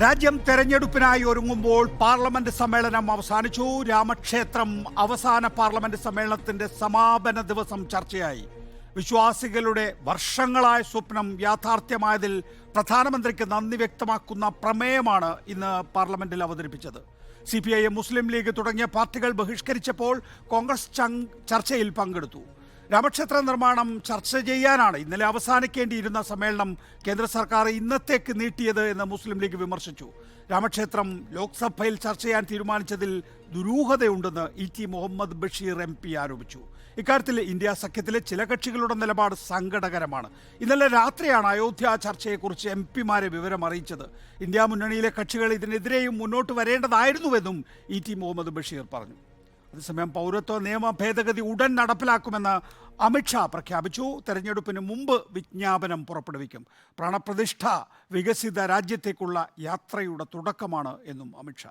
രാജ്യം തെരഞ്ഞെടുപ്പിനായി ഒരുങ്ങുമ്പോൾ പാർലമെന്റ് സമ്മേളനം അവസാനിച്ചു. രാമക്ഷേത്രം അവസാന പാർലമെന്റ് സമ്മേളനത്തിന്റെ സമാപന ദിവസം ചർച്ചയായി. വിശ്വാസികളുടെ വർഷങ്ങളായ സ്വപ്നം യാഥാർത്ഥ്യമായതിൽ പ്രധാനമന്ത്രിക്ക് നന്ദി വ്യക്തമാക്കുന്ന പ്രമേയമാണ് ഇന്ന് പാർലമെന്റിൽ അവതരിപ്പിച്ചത്. സി മുസ്ലിം ലീഗ് തുടങ്ങിയ പാർട്ടികൾ ബഹിഷ്കരിച്ചപ്പോൾ കോൺഗ്രസ് ചർച്ചയിൽ പങ്കെടുത്തു. രാമക്ഷേത്ര നിർമ്മാണം ചർച്ച ചെയ്യാനാണ് ഇന്നലെ അവസാനിക്കേണ്ടിയിരുന്ന സമ്മേളനം കേന്ദ്ര സർക്കാർ ഇന്നത്തേക്ക് നീട്ടിയത് എന്ന് മുസ്ലിം ലീഗ് വിമർശിച്ചു. രാമക്ഷേത്രം ലോക്സഭയിൽ ചർച്ച ചെയ്യാൻ തീരുമാനിച്ചതിൽ ദുരൂഹതയുണ്ടെന്ന് E T Muhammad Basheer M P ആരോപിച്ചു. ഇക്കാര്യത്തിൽ ഇന്ത്യ സഖ്യത്തിലെ ചില കക്ഷികളുടെ നിലപാട് സങ്കടകരമാണ്. ഇന്നലെ രാത്രിയാണ് അയോധ്യ ചർച്ചയെക്കുറിച്ച് എം പിമാരെ വിവരം അറിയിച്ചത്. ഇന്ത്യ മുന്നണിയിലെ കക്ഷികൾ ഇതിനെതിരെയും മുന്നോട്ട് വരേണ്ടതായിരുന്നുവെന്നും ഇ ടി മുഹമ്മദ് ബഷീർ പറഞ്ഞു. അതേസമയം പൗരത്വ നിയമ ഭേദഗതി ഉടൻ നടപ്പിലാക്കുമെന്ന് അമിത്ഷാ പ്രഖ്യാപിച്ചു. തെരഞ്ഞെടുപ്പിന് മുമ്പ് വിജ്ഞാപനം പുറപ്പെടുവിക്കും. പ്രാണപ്രതിഷ്ഠ വികസിത രാജ്യത്തേക്കുള്ള യാത്രയുടെ തുടക്കമാണ് എന്നും അമിത്ഷാ